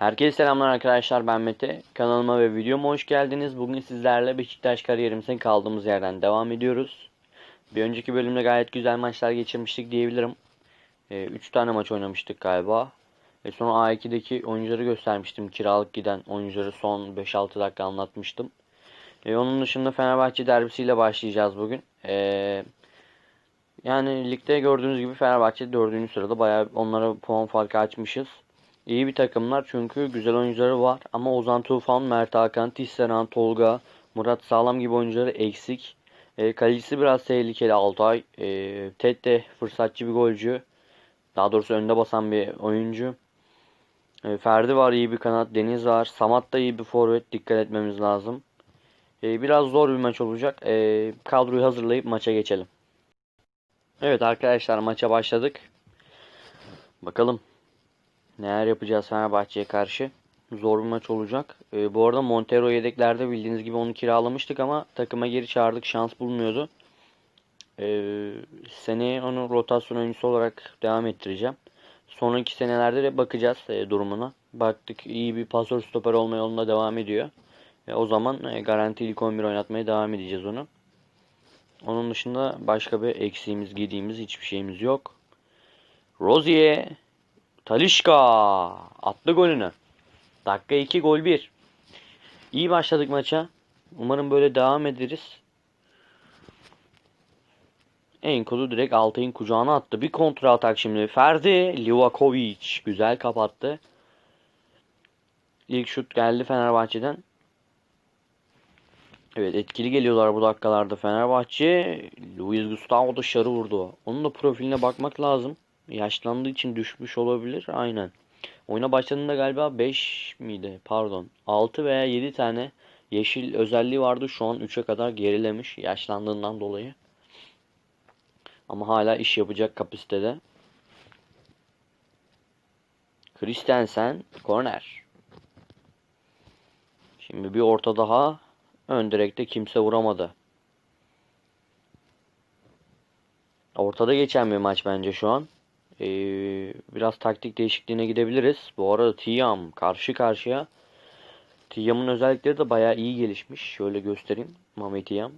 Herkese selamlar arkadaşlar ben Mete. Kanalıma ve videoma hoş geldiniz. Bugün sizlerle Beşiktaş kariyerimize kaldığımız yerden devam ediyoruz. Bir önceki bölümde gayet güzel maçlar geçirmiştik diyebilirim. 3 tane maç oynamıştık galiba. Ve sonra A2'deki oyuncuları göstermiştim. Kiralık giden oyuncuları son 5-6 dakika anlatmıştım. E, onun dışında Fenerbahçe derbisiyle başlayacağız bugün. E, yani ligde gördüğünüz gibi Fenerbahçe 4. sırada bayağı onlara puan farkı açmışız. İyi bir takımlar çünkü güzel oyuncuları var. Ama Ozan Tufan, Mert Hakan, Tisseran, Tolga, Murat Sağlam gibi oyuncuları eksik. E, kalecisi biraz tehlikeli Altay. E, Ted de fırsatçı bir golcü. Daha doğrusu önde basan bir oyuncu. E, Ferdi var iyi bir kanat. Deniz var. Samat da iyi bir forvet. Dikkat etmemiz lazım. E, biraz zor bir maç olacak. E, kadroyu hazırlayıp maça geçelim. Evet arkadaşlar maça başladık. Bakalım neler yapacağız Fenerbahçe'ye karşı. Zor bir maç olacak. Ee, bu arada Montero yedeklerde bildiğiniz gibi onu kiralamıştık ama takıma geri çağırdık. Şans bulmuyordu. Ee, seneye onu rotasyon oyuncusu olarak devam ettireceğim. Sonraki senelerde de bakacağız e, durumuna. Baktık iyi bir pasör stoper olma yolunda devam ediyor. E, o zaman e, garanti ilk 11 oynatmaya devam edeceğiz onu. Onun dışında başka bir eksiğimiz, gidiğimiz hiçbir şeyimiz yok. Rozier, Talişka attı golünü. Dakika 2 gol 1. İyi başladık maça. Umarım böyle devam ederiz. Enkodu direkt Altay'ın kucağına attı. Bir kontra atak şimdi. Ferdi Livakovic güzel kapattı. İlk şut geldi Fenerbahçe'den. Evet etkili geliyorlar bu dakikalarda Fenerbahçe. Luis Gustavo dışarı vurdu. Onun da profiline bakmak lazım. Yaşlandığı için düşmüş olabilir. Aynen. Oyuna başladığında galiba 5 miydi? Pardon. 6 veya 7 tane yeşil özelliği vardı. Şu an 3'e kadar gerilemiş. Yaşlandığından dolayı. Ama hala iş yapacak kapasitede. Christensen korner. Şimdi bir orta daha. Ön direkte kimse vuramadı. Ortada geçen bir maç bence şu an. Ee, biraz taktik değişikliğine gidebiliriz. Bu arada Tiyam karşı karşıya. Tiyam'ın özellikleri de bayağı iyi gelişmiş. Şöyle göstereyim. Mehmet Tiyam.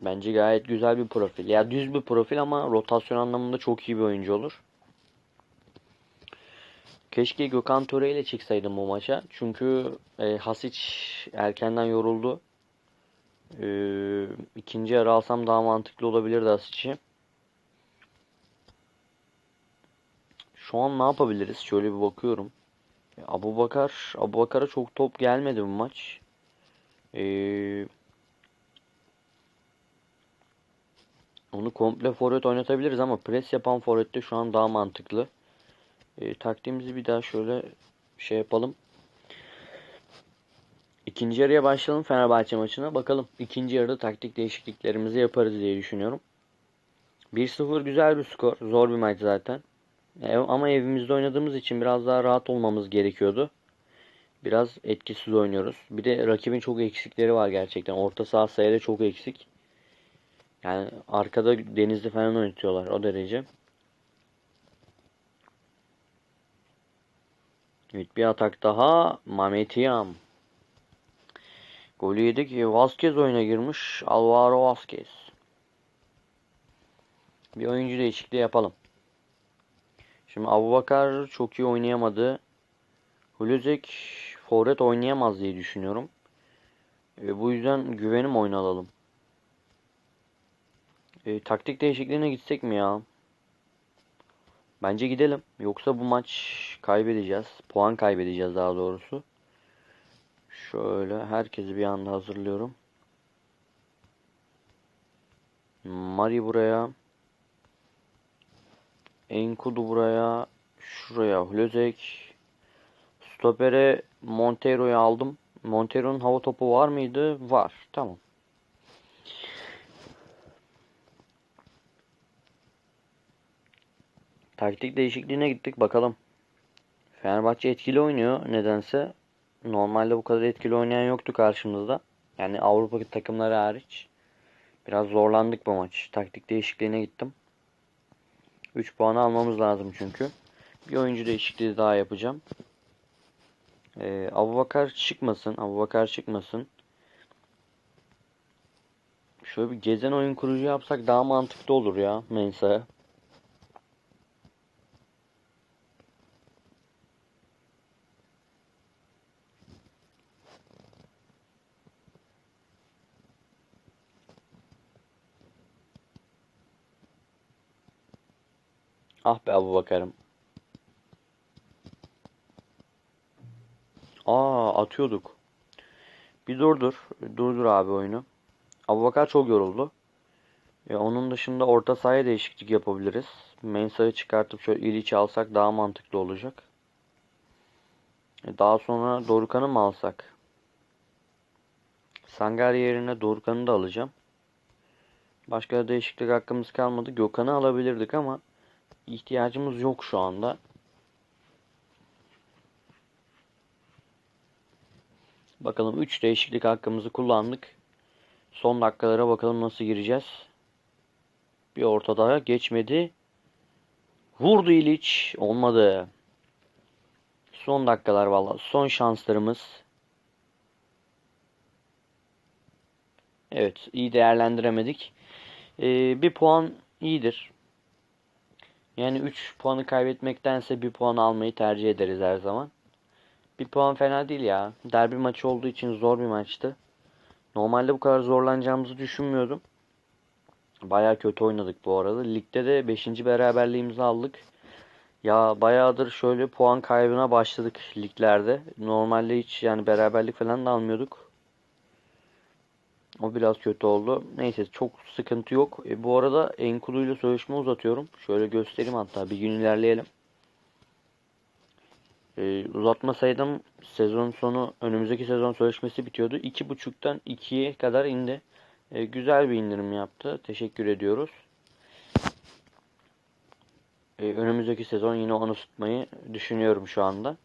Bence gayet güzel bir profil. Ya düz bir profil ama rotasyon anlamında çok iyi bir oyuncu olur. Keşke Gökhan Töre ile çıksaydım bu maça. Çünkü e, Hasic erkenden yoruldu. E, ikinci yarı alsam daha mantıklı olabilirdi Hasic'i. Şu an ne yapabiliriz? Şöyle bir bakıyorum. Abu Bakar, Abu Bakar'a çok top gelmedi bu maç. Ee, onu komple forvet oynatabiliriz ama pres yapan forvette şu an daha mantıklı. Ee, taktiğimizi bir daha şöyle şey yapalım. İkinci yarıya başlayalım Fenerbahçe maçına. Bakalım ikinci yarıda taktik değişikliklerimizi yaparız diye düşünüyorum. 1-0 güzel bir skor. Zor bir maç zaten. Ev, ama evimizde oynadığımız için biraz daha rahat olmamız gerekiyordu. Biraz etkisiz oynuyoruz. Bir de rakibin çok eksikleri var gerçekten. Orta saha sayıda çok eksik. Yani arkada denizde falan oynatıyorlar o derece. Evet bir atak daha. Mametiyam. Golü yedik. Vazquez oyuna girmiş. Alvaro Vazquez. Bir oyuncu değişikliği yapalım. Şimdi Abubakar çok iyi oynayamadı. Huluzek forvet oynayamaz diye düşünüyorum. E, bu yüzden güvenim oyun alalım. E, taktik değişikliğine gitsek mi ya? Bence gidelim. Yoksa bu maç kaybedeceğiz. Puan kaybedeceğiz daha doğrusu. Şöyle herkesi bir anda hazırlıyorum. Mari buraya. Enkudu buraya. Şuraya Hlözek. Stopere Montero'yu aldım. Montero'nun hava topu var mıydı? Var. Tamam. Taktik değişikliğine gittik. Bakalım. Fenerbahçe etkili oynuyor nedense. Normalde bu kadar etkili oynayan yoktu karşımızda. Yani Avrupa takımları hariç. Biraz zorlandık bu maç. Taktik değişikliğine gittim. 3 puanı almamız lazım çünkü. Bir oyuncu değişikliği daha yapacağım. Ee, Abubakar çıkmasın. Abubakar çıkmasın. Şöyle bir gezen oyun kurucu yapsak daha mantıklı olur ya Mensah'a. Ah be Abubakar'ım. Aa atıyorduk. Bir durdur. Durdur abi oyunu. Abubakar çok yoruldu. E, onun dışında orta sahaya değişiklik yapabiliriz. Mensah'ı çıkartıp şöyle İliç'i alsak daha mantıklı olacak. E, daha sonra Dorukhan'ı mı alsak? Sangar yerine Dorukhan'ı da alacağım. Başka değişiklik hakkımız kalmadı. Gökhan'ı alabilirdik ama ihtiyacımız yok şu anda. Bakalım 3 değişiklik hakkımızı kullandık. Son dakikalara bakalım nasıl gireceğiz. Bir ortada geçmedi. Vurdu İliç. Olmadı. Son dakikalar valla. Son şanslarımız. Evet. iyi değerlendiremedik. Ee, bir puan iyidir. Yani 3 puanı kaybetmektense bir puan almayı tercih ederiz her zaman. Bir puan fena değil ya. Derbi maçı olduğu için zor bir maçtı. Normalde bu kadar zorlanacağımızı düşünmüyordum. Baya kötü oynadık bu arada. Ligde de 5. beraberliğimizi aldık. Ya bayağıdır şöyle puan kaybına başladık liglerde. Normalde hiç yani beraberlik falan da almıyorduk. O biraz kötü oldu. Neyse çok sıkıntı yok. E, bu arada Enkulu ile sözleşme uzatıyorum. Şöyle göstereyim hatta bir gün ilerleyelim. E, uzatma sayıdım sezon sonu önümüzdeki sezon sözleşmesi bitiyordu. 2.5'tan 2'ye kadar indi. E, güzel bir indirim yaptı. Teşekkür ediyoruz. E, önümüzdeki sezon yine onu tutmayı düşünüyorum şu anda.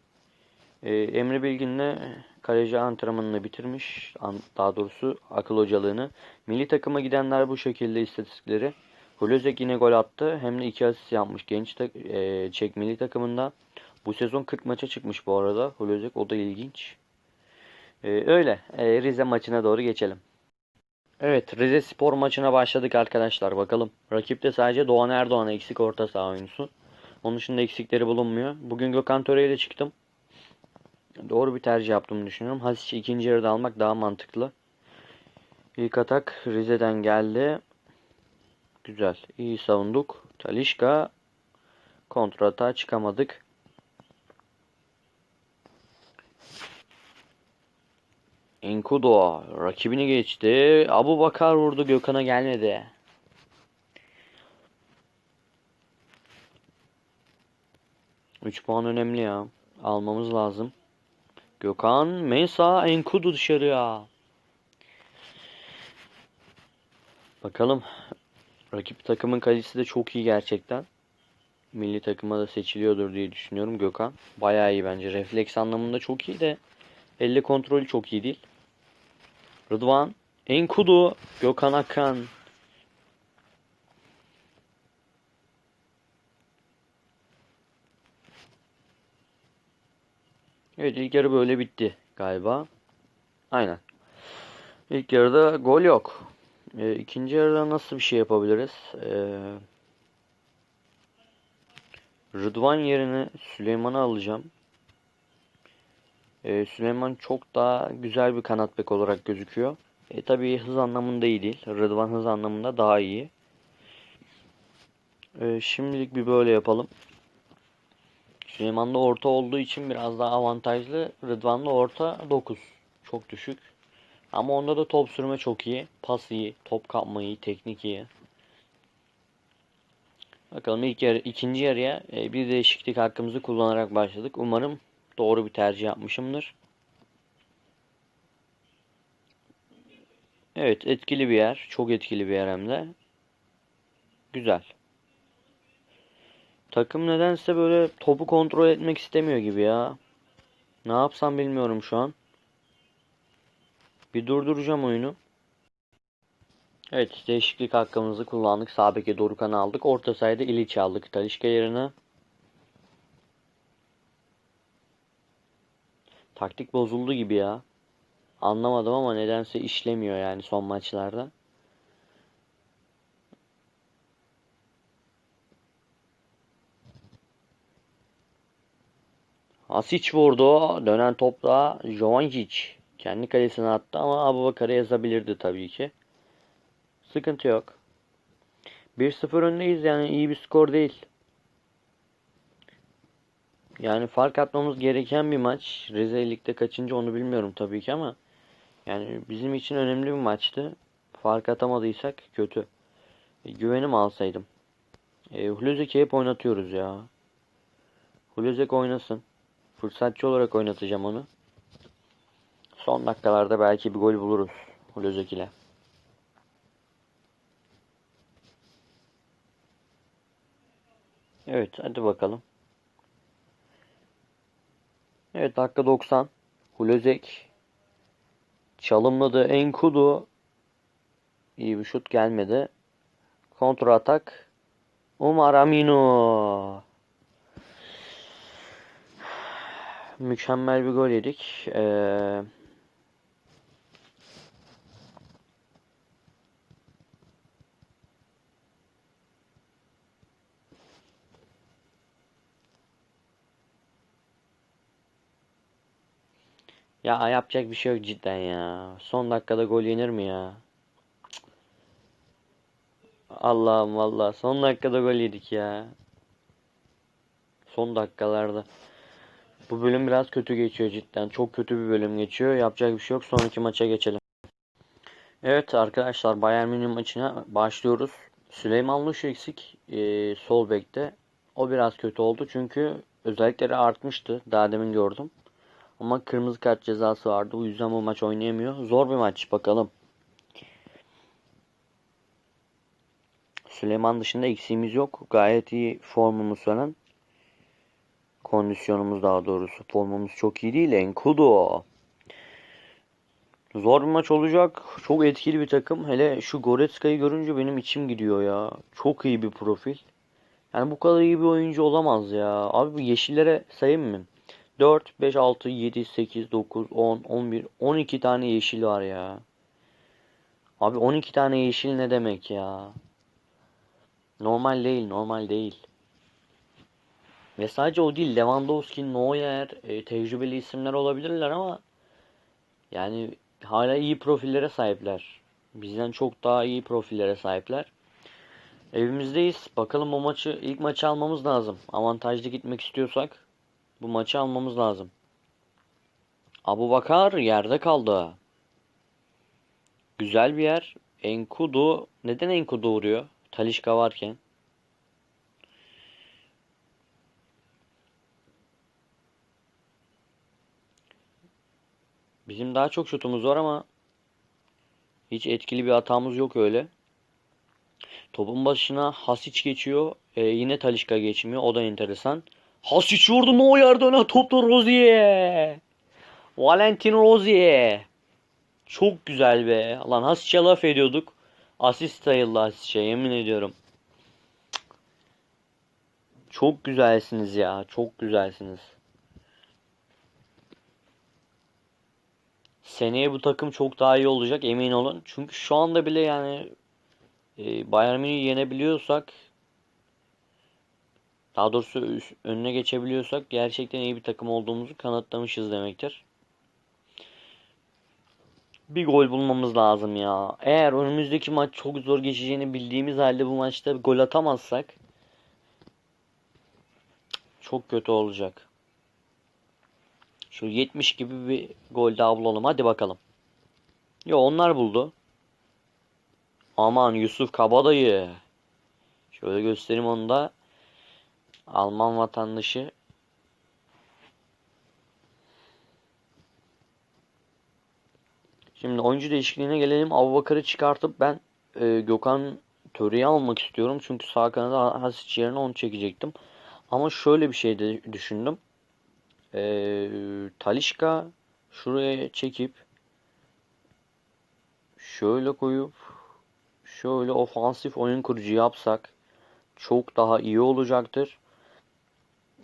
E, Emre Bilgin'le kaleci antrenmanını bitirmiş. Daha doğrusu akıl hocalığını. Milli takıma gidenler bu şekilde istatistikleri. Hulözek yine gol attı. Hem de iki asist yapmış genç tak e, Çek milli takımında. Bu sezon 40 maça çıkmış bu arada. Hulözek o da ilginç. E, öyle. E, Rize maçına doğru geçelim. Evet Rize Spor maçına başladık arkadaşlar. Bakalım. Rakipte sadece Doğan Erdoğan eksik orta saha oyuncusu. Onun dışında eksikleri bulunmuyor. Bugün Gökhan Töre ile çıktım. Doğru bir tercih yaptığımı düşünüyorum. Hasic'i ikinci yarıda almak daha mantıklı. İlk atak Rize'den geldi. Güzel. İyi savunduk. Talişka kontrata çıkamadık. Enkudu rakibini geçti. Abu Bakar vurdu Gökhan'a gelmedi. Üç puan önemli ya. Almamız lazım. Gökhan, Mesa, Enkudu dışarıya. Bakalım. Rakip takımın kalecisi de çok iyi gerçekten. Milli takıma da seçiliyordur diye düşünüyorum Gökhan. Bayağı iyi bence. Refleks anlamında çok iyi de elle kontrolü çok iyi değil. Rıdvan, Enkudu, Gökhan Akan. Evet ilk yarı böyle bitti galiba. Aynen. İlk yarıda gol yok. E, ikinci yarıda nasıl bir şey yapabiliriz? E, Rıdvan yerine Süleyman'ı alacağım. E, Süleyman çok daha güzel bir kanat bek olarak gözüküyor. E, tabii hız anlamında iyi değil. Rıdvan hız anlamında daha iyi. E, şimdilik bir böyle yapalım. Süleyman'da orta olduğu için biraz daha avantajlı. Rıdvan'da orta 9. Çok düşük. Ama onda da top sürme çok iyi. Pas iyi. Top kapma iyi. Teknik iyi. Bakalım ilk yarı, ikinci yarıya e, bir değişiklik hakkımızı kullanarak başladık. Umarım doğru bir tercih yapmışımdır. Evet etkili bir yer. Çok etkili bir yer hem de. Güzel. Takım nedense böyle topu kontrol etmek istemiyor gibi ya. Ne yapsam bilmiyorum şu an. Bir durduracağım oyunu. Evet değişiklik hakkımızı kullandık. Sağ beke Dorukan'ı aldık. Orta sahada İliç aldık. Talişka yerine. Taktik bozuldu gibi ya. Anlamadım ama nedense işlemiyor yani son maçlarda. Asic vurdu. Dönen topla Jovanjic kendi kalesine attı ama Abubakar'a yazabilirdi tabii ki. Sıkıntı yok. 1-0 öndeyiz yani iyi bir skor değil. Yani fark atmamız gereken bir maç. Rize Lig'de kaçıncı onu bilmiyorum tabii ki ama yani bizim için önemli bir maçtı. Fark atamadıysak kötü. E, güvenim alsaydım. E, Huluzek'i hep oynatıyoruz ya. Huluzek oynasın. Fırsatçı olarak oynatacağım onu. Son dakikalarda belki bir gol buluruz Huluzek ile. Evet hadi bakalım. Evet dakika 90. Hulozek çalımladı. Enkudu iyi bir şut gelmedi. Kontra atak. Umar Aminu. Mükemmel bir gol yedik. Ee, ya yapacak bir şey yok cidden ya. Son dakikada gol yenir mi ya? Allah'ım valla son dakikada gol yedik ya. Son dakikalarda. Bu bölüm biraz kötü geçiyor cidden. Çok kötü bir bölüm geçiyor. Yapacak bir şey yok. Sonraki maça geçelim. Evet arkadaşlar Bayern Münih maçına başlıyoruz. Süleyman Luş eksik e, sol bekte. O biraz kötü oldu çünkü özellikleri artmıştı. Daha demin gördüm. Ama kırmızı kart cezası vardı. O yüzden bu maç oynayamıyor. Zor bir maç bakalım. Süleyman dışında eksiğimiz yok. Gayet iyi formumuz falan. Kondisyonumuz daha doğrusu. Formumuz çok iyi değil. Enkudu. Zor bir maç olacak. Çok etkili bir takım. Hele şu Goretzka'yı görünce benim içim gidiyor ya. Çok iyi bir profil. Yani bu kadar iyi bir oyuncu olamaz ya. Abi bu yeşillere sayayım mı? 4, 5, 6, 7, 8, 9, 10, 11, 12 tane yeşil var ya. Abi 12 tane yeşil ne demek ya? Normal değil, normal değil. Ve sadece o değil. Lewandowski, Neuer, e, tecrübeli isimler olabilirler ama yani hala iyi profillere sahipler. Bizden çok daha iyi profillere sahipler. Evimizdeyiz. Bakalım o maçı ilk maçı almamız lazım. Avantajlı gitmek istiyorsak bu maçı almamız lazım. Abu Bakar yerde kaldı. Güzel bir yer. Enkudu neden Enkudu vuruyor? Talişka varken. Bizim daha çok şutumuz var ama hiç etkili bir hatamız yok öyle. Topun başına Hasic geçiyor. Ee, yine Talişka geçmiyor. O da enteresan. Hasic vurdu no yerden top da Rozier. Valentin Rozier. Çok güzel be. Lan Hasic'e laf ediyorduk. Asist sayıldı Hasic'e yemin ediyorum. Çok güzelsiniz ya. Çok güzelsiniz. Seneye bu takım çok daha iyi olacak emin olun. Çünkü şu anda bile yani e, Bayern Münih'i yenebiliyorsak daha doğrusu önüne geçebiliyorsak gerçekten iyi bir takım olduğumuzu kanıtlamışız demektir. Bir gol bulmamız lazım ya. Eğer önümüzdeki maç çok zor geçeceğini bildiğimiz halde bu maçta gol atamazsak çok kötü olacak. Şu 70 gibi bir gol daha bulalım. Hadi bakalım. Yo onlar buldu. Aman Yusuf Kabadayı. Şöyle göstereyim onu da. Alman vatandaşı. Şimdi oyuncu değişikliğine gelelim. Abubakar'ı çıkartıp ben e, Gökhan Töre'yi almak istiyorum. Çünkü sağ kanada Hasic yerine onu çekecektim. Ama şöyle bir şey de düşündüm. E, Talişka şuraya çekip şöyle koyup şöyle ofansif oyun kurucu yapsak çok daha iyi olacaktır.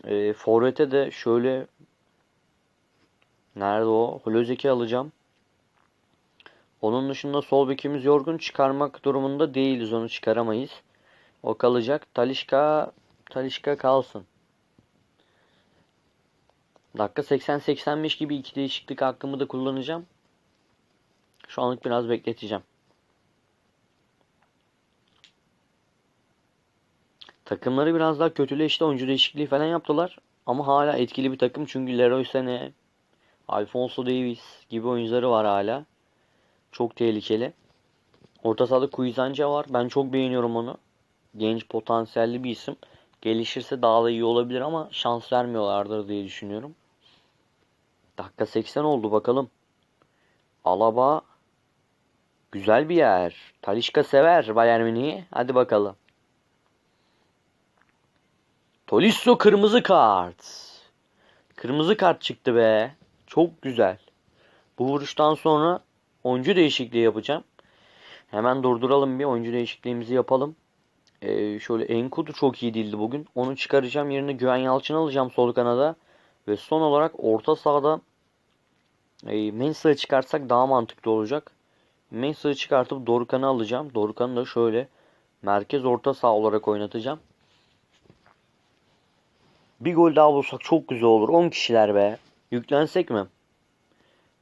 E, Forvet'e de şöyle Nerede o? Hulozeki alacağım. Onun dışında sol bekimiz yorgun çıkarmak durumunda değiliz. Onu çıkaramayız. O kalacak. Talişka Talişka kalsın. Dakika 80-85 gibi iki değişiklik hakkımı da kullanacağım. Şu anlık biraz bekleteceğim. Takımları biraz daha kötüleşti. Oyuncu değişikliği falan yaptılar. Ama hala etkili bir takım. Çünkü Leroy Sané, Alfonso Davies gibi oyuncuları var hala. Çok tehlikeli. Orta sahada Kuizanca var. Ben çok beğeniyorum onu. Genç potansiyelli bir isim. Gelişirse daha da iyi olabilir ama şans vermiyorlardır diye düşünüyorum. Dakika 80 oldu bakalım. Alaba güzel bir yer. Talişka sever Bayern Münih'i. Hadi bakalım. Tolisso kırmızı kart. Kırmızı kart çıktı be. Çok güzel. Bu vuruştan sonra oyuncu değişikliği yapacağım. Hemen durduralım bir oyuncu değişikliğimizi yapalım. Ee, şöyle Enkudu çok iyi değildi bugün. Onu çıkaracağım. Yerine Güven Yalçın alacağım sol kanada. Ve son olarak orta sahada e, Mensah'ı çıkarsak daha mantıklı olacak. Mensah'ı çıkartıp Dorukan'ı alacağım. Dorukan'ı da şöyle merkez orta saha olarak oynatacağım. Bir gol daha bulsak çok güzel olur. 10 kişiler be. Yüklensek mi?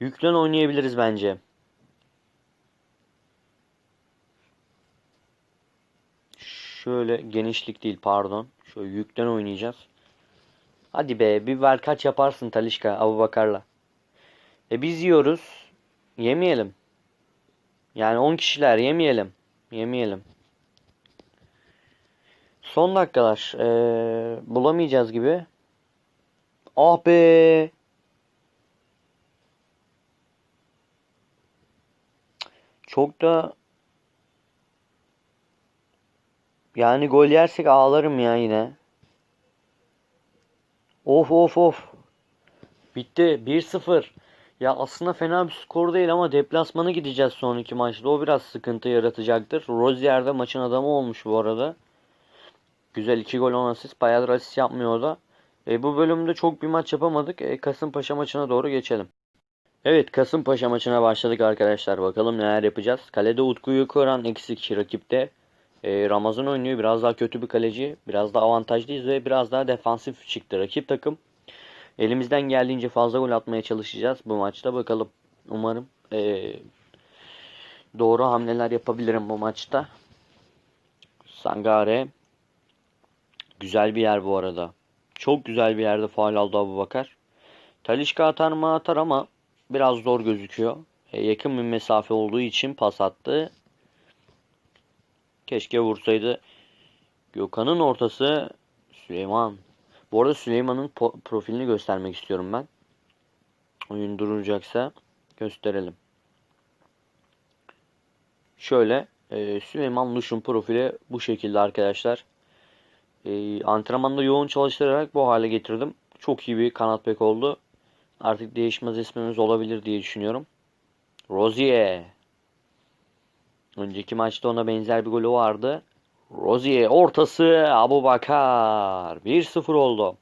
Yüklen oynayabiliriz bence. Şöyle genişlik değil pardon. Şöyle yükten oynayacağız. Hadi be bir ver kaç yaparsın Talişka Abu Bakar'la. E biz yiyoruz. Yemeyelim. Yani 10 kişiler yemeyelim. Yemeyelim. Son dakikalar. Ee, bulamayacağız gibi. Ah be. Çok da yani gol yersek ağlarım ya yine. Of of of. Bitti 1-0. Ya aslında fena bir skor değil ama deplasmana gideceğiz son iki maçta. O biraz sıkıntı yaratacaktır. Rozier de maçın adamı olmuş bu arada. Güzel 2 gol 10 asist. Bayağıdır asist yapmıyor da. E, bu bölümde çok bir maç yapamadık. E, Kasımpaşa maçına doğru geçelim. Evet Kasımpaşa maçına başladık arkadaşlar. Bakalım neler yapacağız. Kalede Utku'yu kuran eksik rakipte. E, Ramazan oynuyor. Biraz daha kötü bir kaleci. Biraz daha avantajlıyız ve biraz daha defansif çıktı rakip takım. Elimizden geldiğince fazla gol atmaya çalışacağız bu maçta. Bakalım. Umarım e, doğru hamleler yapabilirim bu maçta. Sangare. Güzel bir yer bu arada. Çok güzel bir yerde faal aldı Abu Bakar. Talişka atar mı atar ama biraz zor gözüküyor. E, yakın bir mesafe olduğu için pas attı. Keşke vursaydı. Gökhan'ın ortası Süleyman. Bu arada Süleyman'ın profilini göstermek istiyorum ben. Oyun duracaksa gösterelim. Şöyle e, Süleyman Luş'un profili bu şekilde arkadaşlar. E, antrenmanda yoğun çalıştırarak bu hale getirdim. Çok iyi bir kanat bek oldu. Artık değişmez ismimiz olabilir diye düşünüyorum. Rozier. Önceki maçta ona benzer bir golü vardı. Rozier ortası Abu Bakar. 1-0 oldu.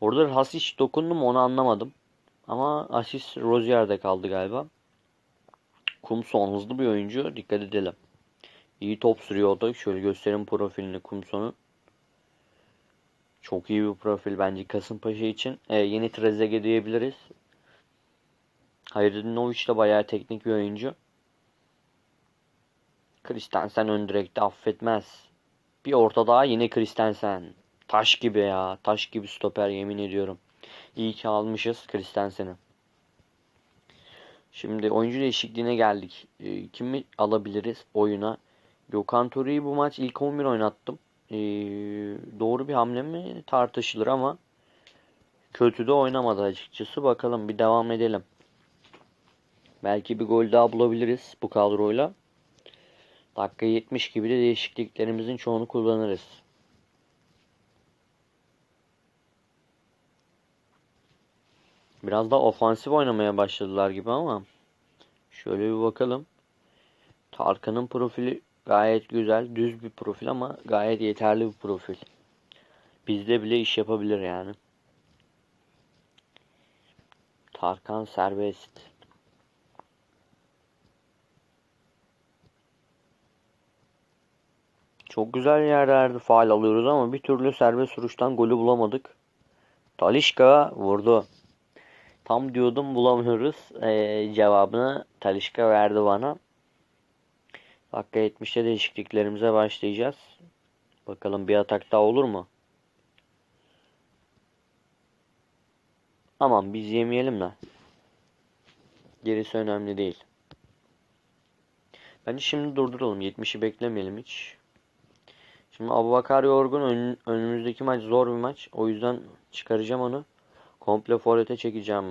Orada Hasic dokundu mu onu anlamadım. Ama asist Rozier'de kaldı galiba. Kumson hızlı bir oyuncu. Dikkat edelim. İyi top sürüyor o da. Şöyle göstereyim profilini Kumson'un. Çok iyi bir profil bence Kasımpaşa için. E, yeni Trezeguet diyebiliriz. Hayredinovic de bayağı teknik bir oyuncu. Kristensen ön direkte affetmez. Bir orta daha yine Kristensen. Taş gibi ya. Taş gibi stoper yemin ediyorum. İyi ki almışız Kristensen'i. Şimdi oyuncu değişikliğine geldik. E, kimi alabiliriz oyuna? Gökhan Tori'yi bu maç ilk 11 oynattım. E, doğru bir hamle mi tartışılır ama kötü de oynamadı açıkçası. Bakalım bir devam edelim. Belki bir gol daha bulabiliriz bu kadroyla. Dakika 70 gibi de değişikliklerimizin çoğunu kullanırız. Biraz daha ofansif oynamaya başladılar gibi ama şöyle bir bakalım. Tarkan'ın profili gayet güzel, düz bir profil ama gayet yeterli bir profil. Bizde bile iş yapabilir yani. Tarkan serbest. Çok güzel yerlerde faal alıyoruz ama bir türlü serbest vuruştan golü bulamadık. Talişka vurdu. Tam diyordum bulamıyoruz. Ee, cevabını Talişka verdi bana. Dakika 70'te değişikliklerimize başlayacağız. Bakalım bir atak daha olur mu? Aman biz yemeyelim de. Gerisi önemli değil. Bence şimdi durduralım. 70'i beklemeyelim hiç. Şimdi Abubakar yorgun. Ön- önümüzdeki maç zor bir maç. O yüzden çıkaracağım onu. Komple forvete çekeceğim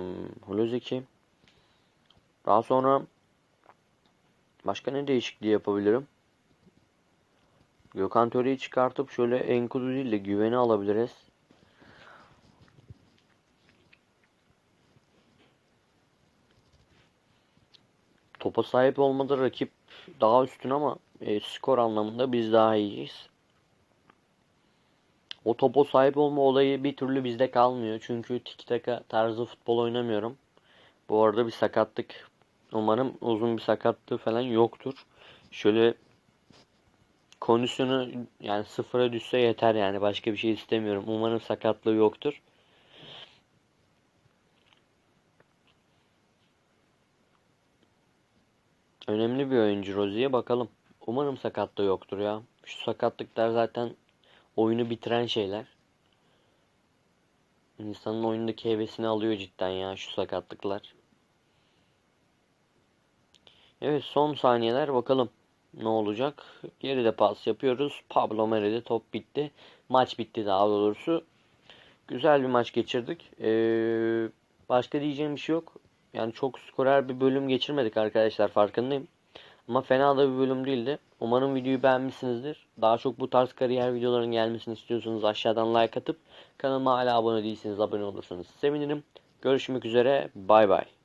Huluziki. Daha sonra başka ne değişikliği yapabilirim? Gökhan Töre'yi çıkartıp şöyle Enkudu de güveni alabiliriz. Topa sahip olmada rakip daha üstün ama e, skor anlamında biz daha iyiyiz. O topa sahip olma olayı bir türlü bizde kalmıyor. Çünkü tiki taka tarzı futbol oynamıyorum. Bu arada bir sakatlık. Umarım uzun bir sakatlığı falan yoktur. Şöyle kondisyonu yani sıfıra düşse yeter yani. Başka bir şey istemiyorum. Umarım sakatlığı yoktur. Önemli bir oyuncu Rozi'ye bakalım. Umarım sakatlığı yoktur ya. Şu sakatlıklar zaten oyunu bitiren şeyler. İnsanın oyundaki hevesini alıyor cidden ya şu sakatlıklar. Evet son saniyeler bakalım ne olacak. Geride pas yapıyoruz. Pablo Mare'de top bitti. Maç bitti daha doğrusu. Güzel bir maç geçirdik. Ee, başka diyeceğim bir şey yok. Yani çok skorer bir bölüm geçirmedik arkadaşlar farkındayım. Ama fena da bir bölüm değildi. Umarım videoyu beğenmişsinizdir. Daha çok bu tarz kariyer videoların gelmesini istiyorsanız aşağıdan like atıp kanalıma hala abone değilseniz abone olursanız sevinirim. Görüşmek üzere. Bay bay.